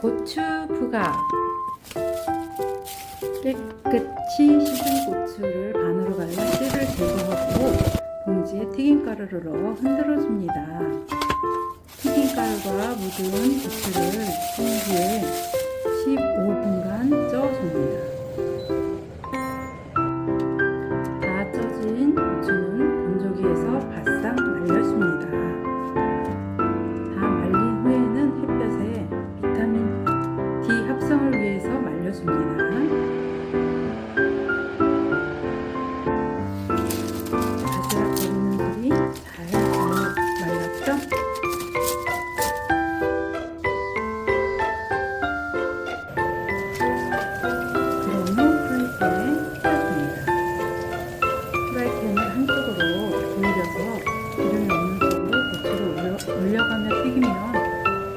고추 부각 깨끗이 씻은 고추를 반으로 갈라 씨를 제거하고 봉지에 튀김가루를 넣어 흔들어줍니다. 튀김가루가 묻은 고추를 봉지에 15분간 쪄줍니다. 다 쪄진 고추는 건조기에서 바싹 말려줍니다. 말려줍니다. 바스락거리는 소리 잘 말렸죠? 그럼 후 프라이팬에 펴줍니다. 프라이팬을 한쪽으로 돌려서 기름이 없는 쪽으로 고추를 올려, 올려가며 튀기면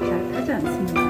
잘 타지 않습니다.